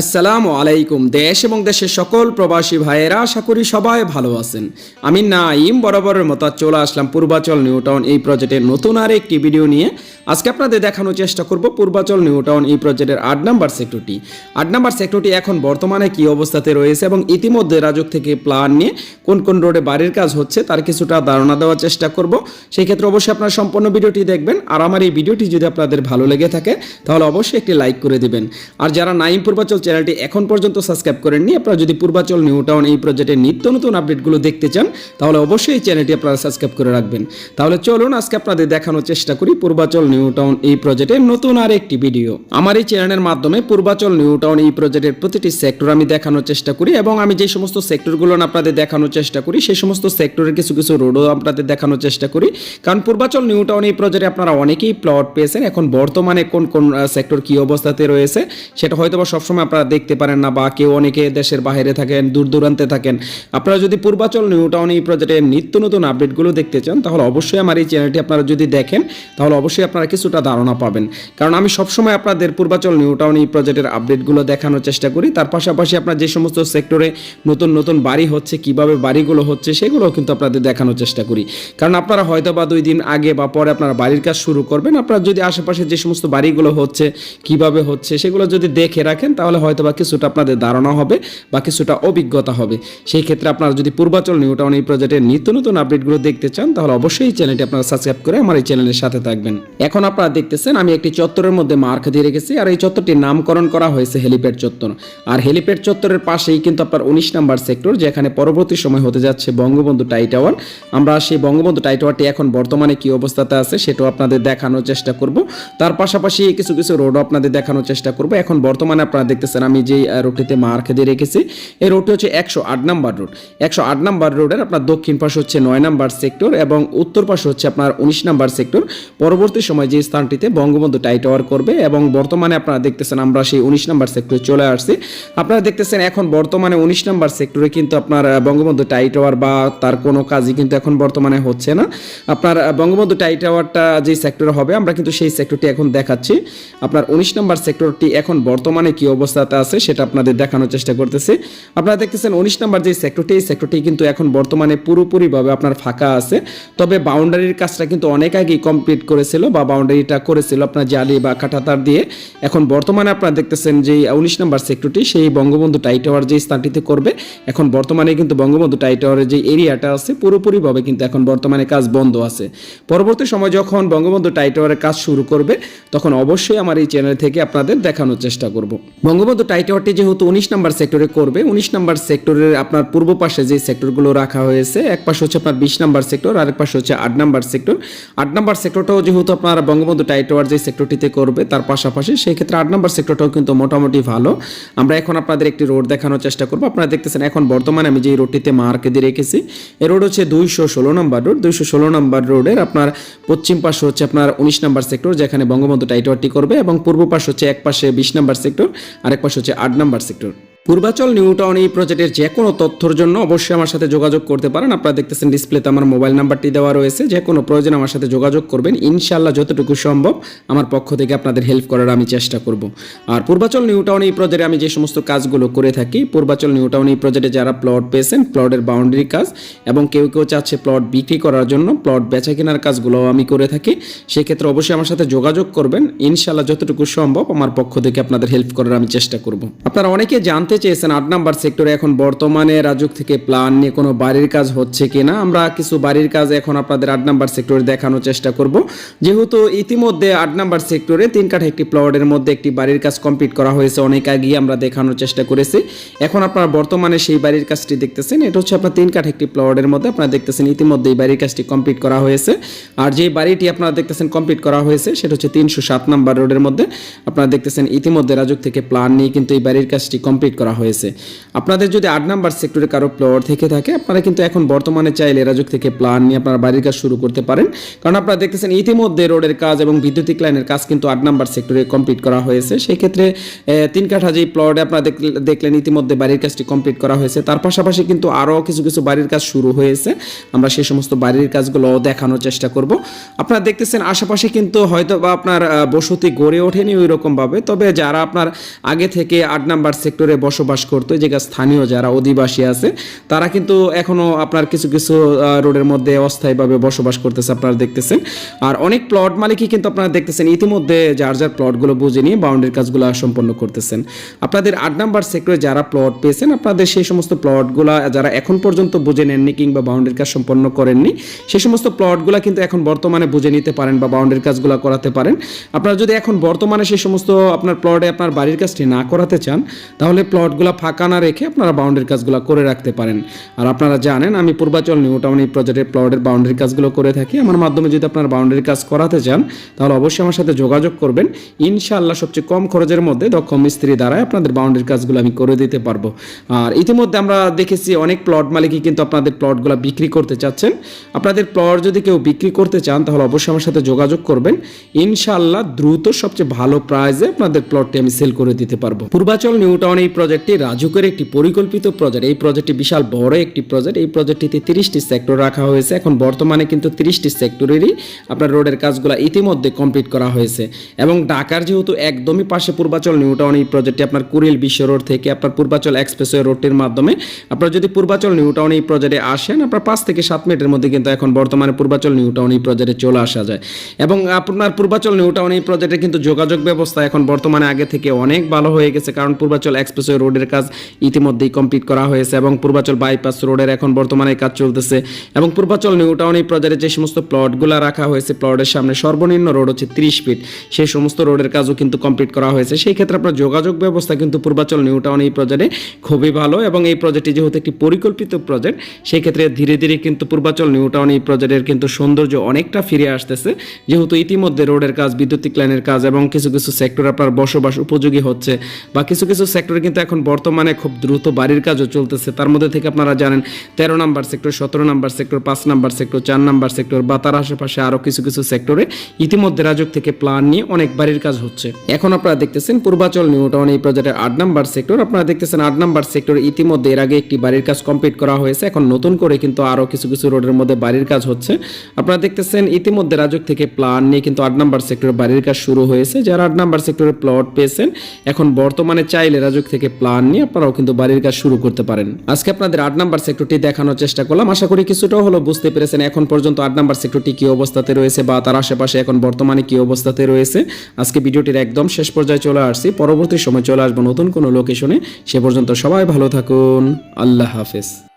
আসসালামু আলাইকুম, দেশ এবং দেশের সকল প্রবাসী ভাইয়েরা, আশা করি সবাই ভালো আছেন। আমি নাইম বরাবরের মতো চলে আসলাম পূর্বাচল নিউ টাউন এই প্রজেক্টের নতুন আর একটি ভিডিও নিয়ে। আজকে আপনাদের দেখানোর চেষ্টা করব পূর্বাচল নিউ টাউন এই প্রজেক্টের আট নাম্বার সেক্টরটি। আট নাম্বার সেক্টরটি এখন বর্তমানে কি অবস্থাতে রয়েছে এবং ইতিমধ্যে রাজক থেকে প্ল্যান নিয়ে কোন কোন রোডে বাড়ির কাজ হচ্ছে তার কিছুটা ধারণা দেওয়ার চেষ্টা করব। সেই ক্ষেত্রে অবশ্যই আপনারা সম্পূর্ণ ভিডিওটি দেখবেন আর আমার এই ভিডিওটি যদি আপনাদের ভালো লেগে থাকে তাহলে অবশ্যই একটি লাইক করে দিবেন। আর যারা নাইম পূর্বাচল চ্যানেলটি এখন পর্যন্ত সাবস্ক্রাইব করেননি। আপনারা যদি পূর্বাচল, নিউ টাউন এই প্রজেক্টের নিত্য নতুন আপডেটগুলো দেখতে চান, তাহলে অবশ্যই এই চ্যানেলটি আপনারা সাবস্ক্রাইব করে রাখবেন। তাহলে চলুন আজকে আপনাদের দেখানোর চেষ্টা করি পূর্বাচল, নিউ টাউন এই প্রজেক্টের নতুন আর একটি ভিডিও। আমার এই চ্যানেলের মাধ্যমে পূর্বাচল, নিউ টাউন এই প্রজেক্টের প্রতিটি সেক্টর আমি দেখানোর চেষ্টা করি এবং আমি যে সমস্ত সেক্টরগুলো আপনাদের দেখানোর চেষ্টা করি, সেই সমস্ত সেক্টরের কিছু কিছু রোডও আপনাদের দেখানোর চেষ্টা করি। কারণ পূর্বাচল, নিউ টাউন এই প্রজেক্টে আপনারা অনেকেই প্লট পেয়েছেন। এখন বর্তমানে কোন কোন সেক্টর কি অবস্থাতে রয়েছে, সেটা হয়তো বা সবসময় আপনারা দেখতে পারেন না বা কেউ অনেকে দেশের বাইরে থাকেন, দূর দূরান্তে থাকেন। আপনারা যদি পূর্বাচল নিউ টাউন এই প্রজেক্টের নিত্য নতুন আপডেটগুলো দেখতে চান, তাহলে অবশ্যই আমার এই চ্যানেলটি আপনারা যদি দেখেন, তাহলে অবশ্যই আপনারা কিছুটা ধারণা পাবেন। কারণ আমি সবসময় আপনাদের পূর্বাচল নিউ টাউন এই প্রজেক্টের আপডেটগুলো দেখানোর চেষ্টা করি। তার পাশাপাশি আপনার যে সমস্ত সেক্টরে নতুন নতুন বাড়ি হচ্ছে, কীভাবে বাড়িগুলো হচ্ছে সেগুলো কিন্তু আপনাদের দেখানোর চেষ্টা করি। কারণ আপনারা হয়তো বা দুই দিন আগে বা পরে আপনারা বাড়ির কাজ শুরু করবেন। আপনারা যদি আশেপাশে যে সমস্ত বাড়িগুলো হচ্ছে, কীভাবে হচ্ছে, সেগুলো যদি দেখে রাখেন, তাহলে হয়তো বা কিছুটা আপনাদের ধারণা হবে বা কিছুটা অভিজ্ঞতা হবে। সেই ক্ষেত্রে আপনারা যদি পূর্বাচল নিউ টাউন এই প্রজেক্টের নিত্য নতুন আপডেটগুলো দেখতে চান, তাহলে অবশ্যই এই চ্যানেলটি আপনারা সাবস্ক্রাইব করে আমার এই চ্যানেলের সাথে থাকবেন। এখন আপনারা দেখতেছেন, আমি একটি চত্বরের মধ্যে মার্ক দিয়ে রেখেছি, আর এই চত্বরটির নামকরণ করা হয়েছে হেলিপ্যাড চত্বর। আর হেলিপ্যাড চত্বরের পাশেই কিন্তু আপনার উনিশ নাম্বার সেক্টর, যেখানে পরবর্তী সময় হতে যাচ্ছে বঙ্গবন্ধু টাই টাওয়ার। আমরা সেই বঙ্গবন্ধু টাই টাওয়ারটি এখন বর্তমানে কি অবস্থাতে আছে সেটাও আপনাদের দেখানোর চেষ্টা করব। তার পাশাপাশি কিছু কিছু রোডও আপনাদের দেখানোর চেষ্টা করব। এখন বর্তমানে আপনারা দেখতেছেন আমি যেই রোডটিতে মার্ক দিয়ে রেখেছি, এই রোডটি হচ্ছে একশো আট নাম্বার রোড। একশো আট নাম্বার রোডের আপনার দক্ষিণ পাশে হচ্ছে নয় নাম্বার সেক্টর এবং উত্তর পাশে হচ্ছে আপনার উনিশ নাম্বার সেক্টর। পরবর্তী সময় যে স্থানটিতে বঙ্গবন্ধু টাই টাওয়ার করবে এবং বর্তমানে আপনারা দেখতেছেন আমরা সেই উনিশ নাম্বার সেক্টরে চলে আসছি। আপনারা দেখতেছেন এখন বর্তমানে উনিশ নাম্বার সেক্টরে কিন্তু আপনার বঙ্গবন্ধু টাই টাওয়ার বা তার কোনো কাজই কিন্তু এখন বর্তমানে হচ্ছে না। আপনার বঙ্গবন্ধু টাই টাওয়ারটা যে সেক্টরে হবে, আমরা কিন্তু সেই সেক্টরটি এখন দেখাচ্ছি। আপনার উনিশ নাম্বার সেক্টরটি এখন বর্তমানে কি অবস্থাতে আছে, সেটা আপনাদের দেখানোর চেষ্টা করতেছি। আপনারা দেখতেছেন উনিশ নাম্বার যে সেক্টরটি এই সেক্টরটি কিন্তু এখন বর্তমানে পুরোপুরিভাবে আপনার ফাঁকা আছে। তবে বাউন্ডারির কাজটা কিন্তু অনেক আগেই কমপ্লিট করেছিল বা বাউন্ডারিটা করেছিল আপনার জালি বা কাঁটাতার দিয়ে। এখন বর্তমানে আপনারা দেখতেছেন যে উনিশ নাম্বার সেক্টরটি সেই বঙ্গবন্ধু টাই টাওয়ার যে স্থানটিতে করবে, এখন বর্তমানে কিন্তু বঙ্গবন্ধু টাই টাওয়ারের যে এরিয়াটা আছে, পুরোপুরিভাবে কিন্তু এখন বর্তমানে কাজ বন্ধ আছে। পরবর্তী সময় যখন বঙ্গবন্ধু টাই টাওয়ারের কাজ শুরু করবে, তখন অবশ্যই আমার এই চ্যানেল থেকে আপনাদের দেখানোর চেষ্টা করব। বঙ্গবন্ধু টাই টাওয়ারটি যেহেতু উনিশ নাম্বার সেক্টরে করবে, উনিশ নাম্বার সেক্টরের আপনার পূর্ব পাশে যে সেক্টরগুলো রাখা হয়েছে, এক পাশে হচ্ছে আপনার বিশ নাম্বার সেক্টর আর এক পাশে হচ্ছে আট নাম্বার সেক্টর। আট নাম্বার সেক্টরটাও যেহেতু আপনার বঙ্গবন্ধু টাই টাওয়ার যে সেক্টরটিতে করবে, তার পাশাপাশি সেই ক্ষেত্রে আট নাম্বার সেক্টরটাও কিন্তু মোটামুটি ভালো। আমরা এখন আপনাদের একটি রোড দেখানোর চেষ্টা করব। আপনারা দেখতেছেন এখন বর্তমানে আমি যে রোডটিতে মার্ক দিয়ে রেখেছি এই রোড হচ্ছে দুইশো ষোলো নম্বর রোড। দুইশো ষোলো নম্বর রোডের আপনার পশ্চিম পাশে হচ্ছে আপনার উনিশ নাম্বার সেক্টর, যেখানে বঙ্গবন্ধু টাই টাওয়ারটি করবে এবং পূর্ব পাশ হচ্ছে এক পাশে বিশ নাম্বার সেক্টর আর এক পাশে হচ্ছে আট number sector Purbachal new town এই প্রজেক্টের যে কোনো তথ্যর জন্য অবশ্যই আমার সাথে যোগাযোগ করতে পারেন। আপনারা দেখতেছেন ডিসপ্লেতে আমার মোবাইল নাম্বারটি দেওয়া রয়েছে। যে কোনো প্রয়োজন আমার সাথে যোগাযোগ করবেন। ইনশাল্লাহ যতটুকু সম্ভব আমার পক্ষ থেকে আপনাদের হেল্প করার আমি চেষ্টা করব। আর পূর্বাচল নিউ টাউন এই প্রজেক্টে আমি যে সমস্ত কাজগুলো করে থাকি, পূর্বাচল নিউ টাউন এই প্রজেক্টে যারা প্লট পেয়েছেন প্লটের বাউন্ডারি কাজ এবং কেউ কেউ চাচ্ছে প্লট বিক্রি করার জন্য প্লট বেচা কেনার কাজগুলো আমি করে থাকি। সেক্ষেত্রে অবশ্যই আমার সাথে যোগাযোগ করবেন। ইনশাল্লাহ যতটুকু সম্ভব আমার পক্ষ থেকে আপনাদের হেল্প করার আমি চেষ্টা করব। আপনারা অনেকে জানতে চেয়েছেন আট নাম্বার সেক্টরে এখন বর্তমানে রাজুক থেকে প্ল্যান নিয়ে কোনো বাড়ির কাজ হচ্ছে কিনা। আমরা কিছু বাড়ির কাজ এখন আপনাদের আট নাম্বার সেক্টরে দেখানোর চেষ্টা করব। যেহেতু ইতিমধ্যে আট নাম্বার সেক্টরে তিন কাঠা একটি প্লটের মধ্যে একটি বাড়ির কাজ কমপ্লিট করা হয়েছে, অনেক আগেই আমরা দেখানোর চেষ্টা করেছি। এখন আপনারা বর্তমানে সেই বাড়ির কাজটি দেখতেছেন, এটা হচ্ছে আপনার তিন কাঠা একটি প্লটের মধ্যে আপনারা দেখতেছেন ইতিমধ্যে এই বাড়ির কাজটি কমপ্লিট করা হয়েছে। আর যে বাড়িটি আপনারা দেখতেছেন কমপ্লিট করা হয়েছে, সেটা হচ্ছে তিনশো সাত নাম্বার রোডের মধ্যে। আপনারা দেখতেছেন ইতিমধ্যে রাজুক থেকে প্ল্যান নিয়ে কিন্তু এই বাড়ির কাজটি কমপ্লিট করা হয়েছে। আপনাদের যদি আট নাম্বার সেক্টরে কারও প্লট থেকে থাকে, আপনারা কিন্তু এখন বর্তমানে চাইলে রাজুক থেকে প্ল্যান নিয়ে আপনারা বাড়ির কাজ শুরু করতে পারেন। কারণ আপনারা দেখতেছেন ইতিমধ্যে রোডের কাজ এবং বিদ্যুতিক লাইনের কাজ কিন্তু আট নাম্বার সেক্টরে কমপ্লিট করা হয়েছে। সেই ক্ষেত্রে তিন কাঠা যেই প্লটে আপনারা দেখলেন ইতিমধ্যে বাড়ির কাজটি কমপ্লিট করা হয়েছে। তার পাশাপাশি কিন্তু আরও কিছু কিছু বাড়ির কাজ শুরু হয়েছে। আমরা সেই সমস্ত বাড়ির কাজগুলো দেখানোর চেষ্টা করব। আপনারা দেখতেছেন আশেপাশে কিন্তু হয়তো বা আপনার বসতি গড়ে ওঠেনি ওই রকমভাবে তবে যারা আপনার আগে থেকে আট নাম্বার সেক্টরে বসবাস করতো, এই জায়গায় স্থানীয় যারা অধিবাসী আছে, তারা কিন্তু এখনও আপনার কিছু কিছু রোডের মধ্যে অস্থায়ীভাবে বসবাস করতেছে আপনারা দেখতেছেন। আর অনেক প্লট মালিকই কিন্তু আপনারা দেখতেছেন, ইতিমধ্যে যার যার প্লটগুলো বুঝে নিয়ে বাউন্ডারির কাজগুলো সম্পন্ন করতেছেন। আপনাদের আট নাম্বার সেক্টরে যারা প্লট পেয়েছেন, আপনাদের সেই সমস্ত প্লটগুলা যারা এখন পর্যন্ত বুঝে নেননি কিংবা বাউন্ডারির কাজ সম্পন্ন করেননি, সেই সমস্ত প্লটগুলো কিন্তু এখন বর্তমানে বুঝে নিতে পারেন বা বাউন্ডারির কাজগুলো করাতে পারেন। আপনারা যদি এখন বর্তমানে সেই সমস্ত আপনার প্লটে আপনার বাড়ির কাজটি না করাতে চান, তাহলে প্লটগুলো ফাঁকা না রেখে আপনারা বাউন্ডারির কাজগুলো করে রাখতে পারেন। আর আপনারা জানেন, আমি পূর্বাচল নিউ টাউন এই প্রজেক্টের প্লটের বাউন্ডারি কাজগুলো করে থাকি। আমার মাধ্যমে যদি আপনার বাউন্ডারি কাজ করাতে চান, তাহলে অবশ্যই আমার সাথে যোগাযোগ করবেন। ইনশাআল্লাহ সবচেয়ে কম খরচের মধ্যে দক্ষ মিস্ত্রি দ্বারাই আপনাদের বাউন্ডারি কাজগুলো আমি করে দিতে পারব। আর ইতিমধ্যে আমরা দেখেছি অনেক প্লট মালিকই কিন্তু আপনাদের প্লটগুলো বিক্রি করতে চাচ্ছেন। আপনাদের প্লট যদি কেউ বিক্রি করতে চান, তাহলে অবশ্যই আমার সাথে যোগাযোগ করবেন। ইনশাআল্লাহ দ্রুত সবচেয়ে ভালো প্রাইজে আপনাদের প্লটটি আমি সেল করে দিতে পারব। পূর্বাচল নিউ টাউন এই প্রজেক্টটি রাজুকের একটি পরিকল্পিত প্রজেক্ট এই প্রজেক্টটি বিশাল বড় একটি প্রজেক্ট এই প্রজেক্টটিতে তিরিশটি সেক্টর রাখা হয়েছে। এখন বর্তমানে কিন্তু তিরিশটি সেক্টরেরই আপনার রোডের কাজগুলো ইতিমধ্যে কমপ্লিট করা হয়েছে। এবং ঢাকার যেহেতু একদমই পাশে পূর্বাচল নিউ টাউন এই প্রজেক্টটি আপনার কুড়িল বিশ্ব রোড থেকে আপনার পূর্বাচল এক্সপ্রেসওয়ে রোডটির মাধ্যমে আপনারা যদি পূর্বাচল নিউ টাউন এই প্রজেক্টে আসেন, আপনার পাঁচ থেকে সাত মিনিটের মধ্যে কিন্তু এখন বর্তমানে পূর্বাচল নিউ টাউন এই প্রজেক্টে চলে আসা যায়। এবং আপনার পূর্বাচল নিউ টাউন এই প্রজেক্টে কিন্তু যোগাযোগ ব্যবস্থা এখন বর্তমানে আগে থেকে অনেক ভালো হয়ে গেছে। কারণ পূর্বাচল এক্সপ্রেসওয়ে রোডের কাজ ইতিমধ্যেই কমপ্লিট করা হয়েছে এবং পূর্বাচল বাইপাস রোডের এখন বর্তমানে কাজ চলতেছে। এবং পূর্বাচল নিউ টাউন এই প্রজেক্টে যে সমস্ত প্লটগুলো রাখা হয়েছে, প্লটের সামনে সর্বনিম্ন রোড হচ্ছে ত্রিশ ফিট। সেই সমস্ত রোডের কাজও কিন্তু কমপ্লিট করা হয়েছে। সেই ক্ষেত্রে আপনার যোগাযোগ ব্যবস্থা কিন্তু পূর্বাচল নিউ টাউন এই প্রজেক্টে খুবই ভালো এবং এই প্রজেক্টটি যেহেতু একটি পরিকল্পিত প্রজেক্ট সেই ক্ষেত্রে ধীরে ধীরে কিন্তু পূর্বাচল নিউ টাউন এই প্রজেক্টের কিন্তু সৌন্দর্য অনেকটা ফিরে আসতেছে। যেহেতু ইতিমধ্যে রোডের কাজ, বিদ্যুতিক লাইনের কাজ এবং কিছু কিছু সেক্টর আপনার বসবাস উপযোগী হচ্ছে বা কিছু কিছু সেক্টরে কিন্তু এখন বর্তমানে খুব দ্রুত বাড়ির কাজও চলতেছে। তার মধ্যে থেকে আপনারা জানেন, তেরো নাম্বার সেক্টর, সতেরো নাম্বার সেক্টর, পাঁচ নাম্বার সেক্টর, চার নাম্বার সেক্টর বা তার আশেপাশে আরও কিছু কিছু সেক্টরে ইতিমধ্যে রাজক থেকে প্ল্যান নিয়ে অনেক বাড়ির কাজ হচ্ছে। এখন আপনারা দেখতেছেন পূর্বাচল নিউ টাউন এই প্রজেক্টের আট নাম্বার সেক্টর। আপনারা দেখতেছেন আট নাম্বার সেক্টর ইতিমধ্যে এর আগে একটি বাড়ির কাজ কমপ্লিট করা হয়েছে। এখন নতুন করে কিন্তু আরও কিছু কিছু রোডের মধ্যে বাড়ির কাজ হচ্ছে। আপনারা দেখতেছেন ইতিমধ্যে রাজক থেকে প্ল্যান নিয়ে কিন্তু আট নাম্বার সেক্টরে বাড়ির কাজ শুরু হয়েছে। যারা আট নাম্বার সেক্টরে প্লট পেয়েছেন, এখন বর্তমানে চাইলে রাজক থেকে প্ল্যান নিয়ে আপনারাও কিন্তু বাড়ির কাজ শুরু করতে পারেন। আজকে আপনাদের আট নাম্বার সেক্টরটি দেখানোর চেষ্টা করলাম। আশা করি কিছুটাও হলো বুঝতে পেরেছেন এখন পর্যন্ত আট নাম্বার সেক্টরটি কি অবস্থাতে রয়েছে বা তার আশেপাশে এখন বর্তমানে কি অবস্থাতে রয়েছে। আজকে ভিডিওটির একদম শেষ পর্যায়ে চলে আসছি। পরবর্তী সময় চলে আসব নতুন কোনো লোকেশনে সে পর্যন্ত সবাই ভালো থাকুন। আল্লাহ হাফেজ।